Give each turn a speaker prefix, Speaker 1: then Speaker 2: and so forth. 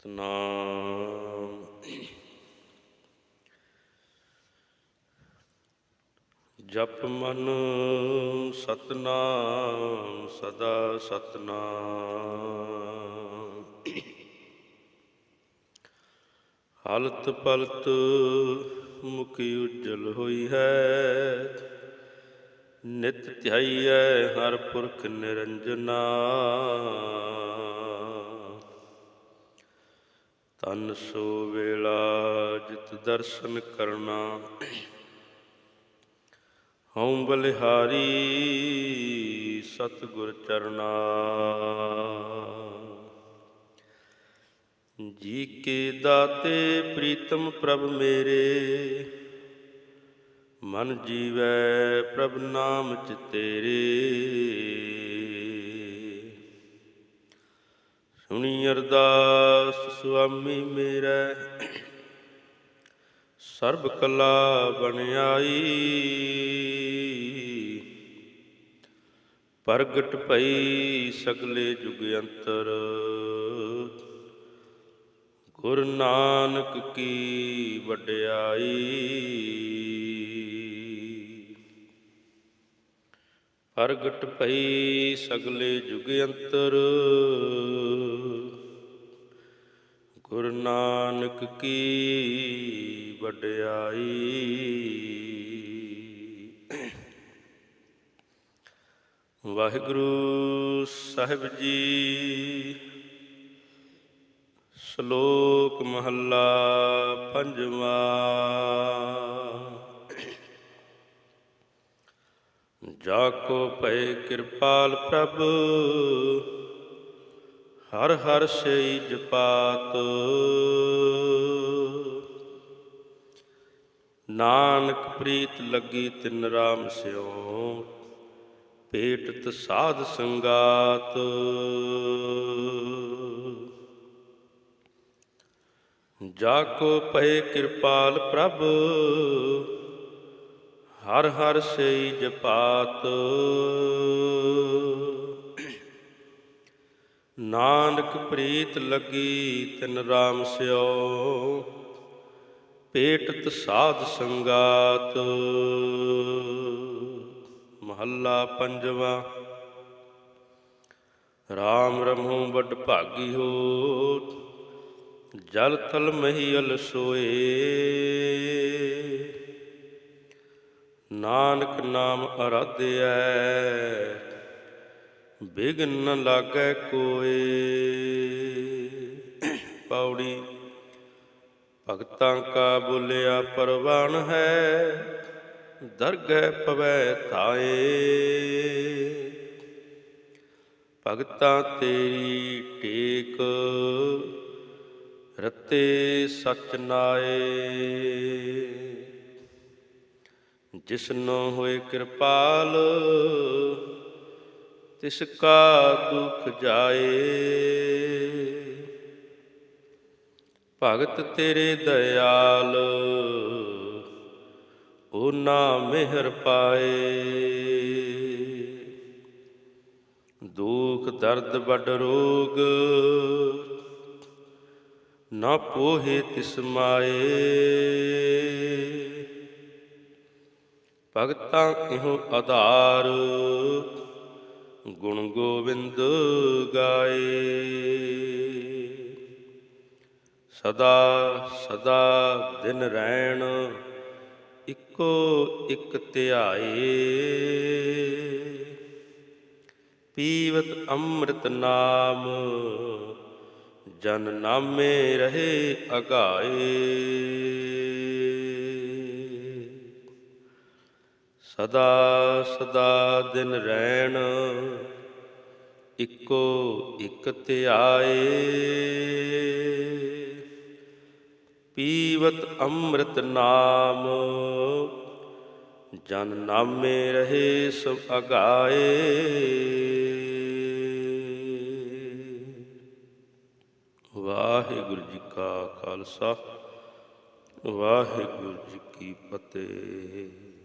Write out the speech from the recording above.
Speaker 1: ਸਤਨਾਮ। ਜਪ ਮਨ ਸਤਨਾਮ, ਸਦਾ ਸਤਨਾਮ। ਹਲਤ ਪਲਤ ਮੁਖੀ ਉਜਲ ਹੋਈ ਹੈ। ਨਿਤ ਧਿਆਈਐ ਹਰ ਪੁਰਖ ਨਿਰੰਜਨਾ। ਤਨ ਸੋ ਵੇਲਾ ਜਿਤ ਦਰਸ਼ਨ ਕਰਨਾ। ਹਉ ਬਲਿਹਾਰੀ ਸਤਿਗੁਰ ਚਰਨਾ। ਜੀ ਕੇ ਦਾਤੇ ਪ੍ਰੀਤਮ ਪ੍ਰਭ ਮੇਰੇ, ਮਨ ਜੀਵੈ ਪ੍ਰਭ ਨਾਮ ਚ ਤੇਰੇ। ਸੁਣੀ ਅਰਦਾਸ, ਸੁਆਮੀ ਮੇਰਾ। ਸਰਬ ਕਲਾ ਬਣ ਪ੍ਰਗਟ ਭਈ ਸਗਲੇ ਜੁਗ ਅੰਤਰ। ਗੁਰ ਨਾਨਕ ਕੀ ਵਡਿਆਈ। ਪ੍ਰਗਟ ਭਈ ਸਗਲੇ ਜੁਗ ਅੰਤਰ ਗੁਰੂ ਨਾਨਕ ਕੀ ਵਡਿਆਈ। ਵਾਹਿਗੁਰੂ ਸਾਹਿਬ ਜੀ ਸ਼ਲੋਕ ਮਹੱਲਾ ਪੰਜਵਾਂ। ਜਾ ਕੋ ਭਏ ਕਿਰਪਾਲ ਪ੍ਰਭ ਹਰ ਹਰ ਸਈ ਜਪਾਤ ਨਾਨਕ ਪ੍ਰੀਤ ਲੱਗੀ ਤਿਨ ਰਾਮ ਸਿਓ ਤ ਸਾਧ ਸੰਗਾਤ। ਜਾ ਕੋ ਭਏ ਕਿਰਪਾਲ ਪ੍ਰਭ, ਹਰ ਹਰ ਸਈ ਜਪਾਤ ਨਾਨਕ ਪ੍ਰੀਤ ਲੱਗੀ ਤਿਨ ਰਾਮ ਸਿਓ ਪੇਟਤ ਸਾਧ ਸੰਗਾਤ। ਮਹੱਲਾ ਪੰਜਵਾ RAM ਰਮੂ ਵੱਡ ਭਾਗੀ ਹੋ ਜਲ ਤਲ ਮਹੀਲ ਸੋਏ। ਨਾਨਕ ਨਾਮ ਅਰਾਧਿਐ ਬਿਗਨ ਨ ਲਾਗੈ ਕੋਏ। ਪੌੜੀ, ਭਗਤਾਂ ਕਾ ਬੁਲਿਆ ਪਰਵਾਨ ਹੈ, ਦਰਗਹਿ ਪਵੈ ਥਾਏ। ਭਗਤਾਂ ਤੇਰੀ ਟੇਕ, ਰਤੇ ਸਚ ਨਾਏ। ਜਿਸਨੋ ਹੋਏ ਕਿਰਪਾਲ ਤਿਸ ਕਾ ਦੁਖ ਜਾਏ। ਭਗਤ ਤੇਰੇ ਦਇਆਲ ਨਾ ਮਿਹਰ ਪਾਏ। ਦੁਖ, ਦਰਦ, ਵੱਡ ਰੋਗ ਨਾ ਪੋਹੇ ਤਿਸ ਮਾਏ। ਭਗਤਾਂ ਇਹੋ ਆਧਾਰ ਗੁਣ ਗੋਬਿੰਦ ਗਾਏ। ਸਦਾ ਸਦਾ ਦਿਨ ਰਹਿਣ ਇੱਕੋ ਇੱਕ ਧਿਆਏ। ਪੀਵਤ ਅੰਮ੍ਰਿਤ ਨਾਮ, ਜਨ ਨਾਮੇ ਰਹੇ ਅਗਾਏ। ਸਦਾ ਸਦਾ ਦਿਨ ਰਹਿਣ, ਇੱਕੋ ਇੱਕ ਧਿਆਏ ਪੀਵਤ ਅੰਮ੍ਰਿਤ ਨਾਮ, ਜਨ ਨਾਮੇ ਰਹੇ ਸਭ ਅਗਾਏ। ਵਾਹਿਗੁਰੂ ਜੀ ਕਾ ਖਾਲਸਾ, ਵਾਹਿਗੁਰੂ ਜੀ ਕੀ ਫਤਿਹ।